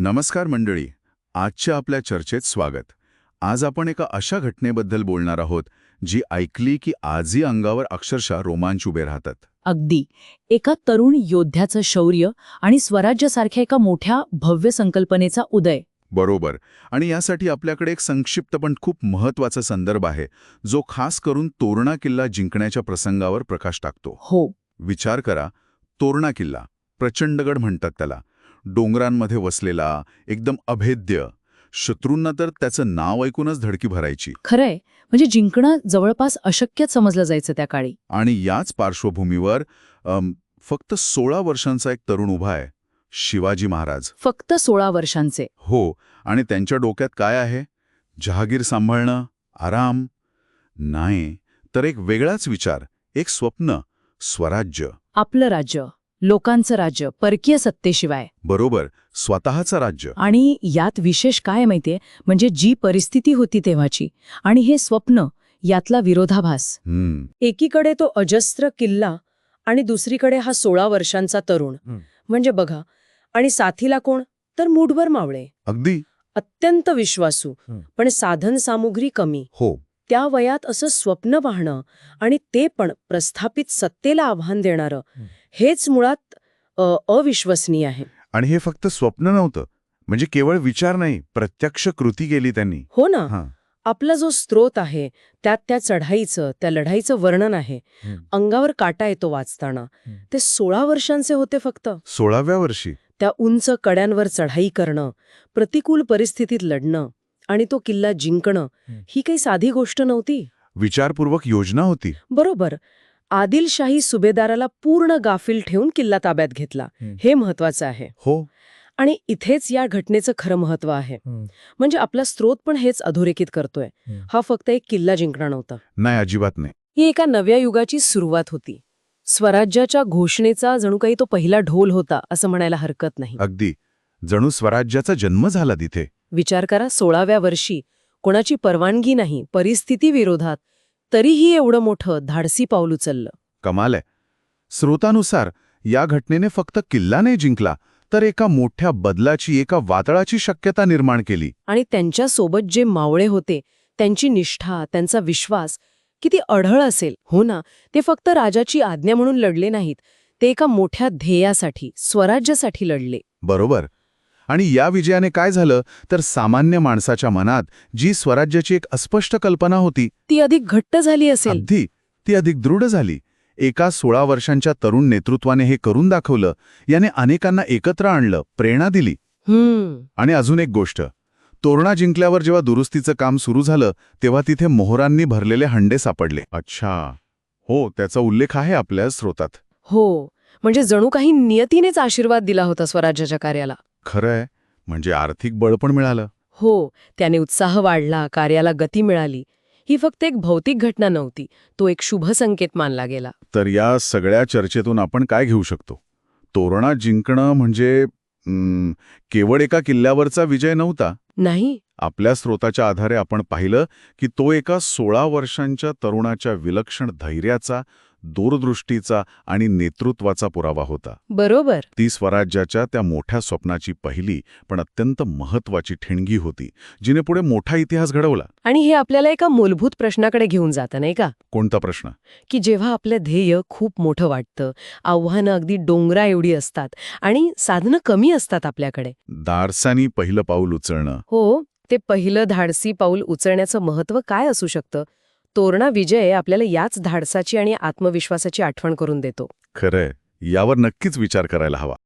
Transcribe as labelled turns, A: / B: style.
A: नमस्कार मंडळी आजच्या आपल्या चर्चेत स्वागत. आज आपण एका अशा घटनेबद्दल बोलणार आहोत जी ऐकली की आजही अंगावर अक्षरशः रोमांच उभे राहतात.
B: अगदी. एका तरुण योद्ध्याचं शौर्य आणि स्वराज्यासारख्या एका मोठ्या भव्य संकल्पनेचा उदय.
A: बरोबर. आणि यासाठी आपल्याकडे एक संक्षिप्त पण खूप महत्त्वाचा संदर्भ आहे जो खास करून तोरणा किल्ला जिंकण्याच्या प्रसंगावर प्रकाश टाकतो.
B: हो.
A: विचार करा तोरणा किल्ला प्रचंडगड म्हणतात त्याला. डोंगरांमध्ये वसलेला एकदम अभेद्य शत्रूंना तर त्याचं नाव ऐकूनच धडकी भरायची.
B: खरंय. म्हणजे जिंकणं जवळपास अशक्यच समजलं जायचं त्या काळी.
A: आणि याच पार्श्वभूमीवर अम, फक्त सोळा वर्षांचा एक तरुण उभा आहे शिवाजी महाराज.
B: फक्त सोळा वर्षांचे.
A: हो आणि त्यांच्या डोक्यात काय आहे? जहागीर सांभाळणं आराम? नाही तर एक वेगळाच विचार एक स्वप्न स्वराज्य.
B: आपलं राज्य. लोकांचं राज्य परकीय सत्तेशिवाय.
A: बरोबर स्वतःचं राज्य.
B: आणि यात विशेष काय माहितीये? म्हणजे जी परिस्थिती होती तेव्हाची आणि हे स्वप्न यातला विरोधाभास.
C: एकीकडे तो अजस्त्र किल्ला आणि दुसरीकडे हा सोळा वर्षांचा तरुण. म्हणजे बघा आणि साथीला कोण? तर मूठभर मावळे.
A: अगदी.
C: अत्यंत विश्वासू. पण साधन सामुग्री कमी.
A: हो.
C: त्या वयात असं स्वप्न पाहणं आणि ते पण प्रस्थापित सत्तेला आव्हान देणारं. हेच मुळात अविश्वसनीय आहे.
D: आणि हे फक्त स्वप्न नव्हतं. म्हणजे केवळ विचार नाही प्रत्यक्ष कृती केली त्यांनी.
C: हो ना.
D: हां.
C: आपला जो स्रोत आहे त्यात त्या चढाईचं त्या लढाईचं वर्णन आहे. अंगावर काटा येतो वाचताना. ते सोळा वर्षांचे होते फक्त.
D: सोळाव्या वर्षी.
C: त्या उंच कड्यांवर चढाई करणं प्रतिकूल परिस्थितीत लढणं आणि तो किल्ला जिंकणं.
D: ही
C: काही साधी गोष्ट नव्हती?
D: विचारपूर्वक योजना होती.
C: बरोबर. आदिलशाही सुभेदाराला पूर्ण गाफील ठेवून किल्ला ताब्यात घेतला.
D: हं.
C: महत्वाचं आहे.
D: हो.
C: आणि इथेच या घटनेचं खरं महत्त्व आहे. म्हणजे आपला स्रोत पण हेच अधोरेखित करतोय.
D: हं.
C: फक्त एक किल्ला जिंकणं नव्हता.
D: नाही अजिबात नाही.
C: ही एका नव्या युगाची सुरुवात होती. स्वराज्याच्या घोषणेचा जणू काही तो पहिला ढोल होता असं म्हणायला हरकत नाही.
D: अगदी. जणू स्वराज्याचा जन्म झाला तिथे.
C: विचार करा सोळाव्या वर्षी कोणाची परवानगी नाही परिस्थिती विरोधात तरीही एवढं मोठं धाडसी पाऊल उचललं.
D: कमाल आहे. स्रोतानुसार या घटनेने फक्त किल्ला नाही जिंकला तर एका मोठ्या बदलाची एका वादळाची शक्यता निर्माण केली.
C: आणि त्यांच्यासोबत जे मावळे होते त्यांची निष्ठा त्यांचा विश्वास किती अढळ असेल. हो ना ते फक्त राजाची आज्ञा म्हणून लढले नाहीत ते एका मोठ्या ध्येयासाठी स्वराज्यासाठी लढले.
D: बरोबर. आणि या विजयाने काय झालं? तर सामान्य माणसाच्या मनात जी स्वराज्याची एक अस्पष्ट कल्पना होती
C: ती अधिक घट्ट झाली असेल.
D: अगदी. ती अधिक दृढ झाली. एका सोळा वर्षांच्या तरुण नेतृत्वाने हे करून दाखवलं. याने अनेकांना एकत्र आणलं प्रेरणा दिली. आणि अजून एक गोष्ट. तोरणा जिंकल्यावर जेव्हा दुरुस्तीचं काम सुरू झालं तेव्हा तिथे मोहरांनी भरलेले हंडे सापडले. अच्छा. हो त्याचा उल्लेख आहे आपल्या स्रोतात.
C: हो. म्हणजे जणू काही नियतीनेच आशीर्वाद दिला होता स्वराज्याच्या कार्याला.
D: खरं आहे म्हणजे आर्थिक बळ पण मिळालं.
C: हो त्याने उत्साह वाढला कार्याला गती मिळाली. ही फक्त एक भौतिक घटना नव्हती तो एक शुभ संकेत मानला गेला.
D: तर या सगळ्या चर्चेतून आपण काय घेऊ शकतो? तोरणा जिंकणं म्हणजे हं, केवळ एका किल्ल्यावरचा विजय नव्हता?
C: नाही.
D: आपल्या स्रोताच्या आधारे आपण पाहिलं की तो एका सोळा वर्षांच्या तरुणाच्या विलक्षण धैर्याचा दूरदृष्टीचा आणि नेतृत्वाचा पुरावा होता.
C: बरोबर.
D: ती स्वराज्याच्या त्या मोठ्या स्वप्नाची पहिली पण अत्यंत महत्वाची ठिणगी होती जिने पुढे मोठा इतिहास घडवला.
C: आणि हे आपल्याला एका मूलभूत प्रश्नाकडे घेऊन जातं नाही का?
D: कोणता प्रश्न?
C: की जेव्हा आपलं ध्येय खूप मोठं वाटतं आव्हानं अगदी डोंगरा एवढी असतात आणि साधनं कमी असतात आपल्याकडे.
D: दारसानी पहिलं पाऊल उचलणं.
C: हो ते पहिलं धाडसी पाऊल उचलण्याचं महत्त्व काय असू शकतं? तोरणा विजय आपल्याला याच धाडसाची आणि आत्मविश्वासाची आठवण करून देतो.
D: खरंय. यावर नक्कीच विचार करायला हवा.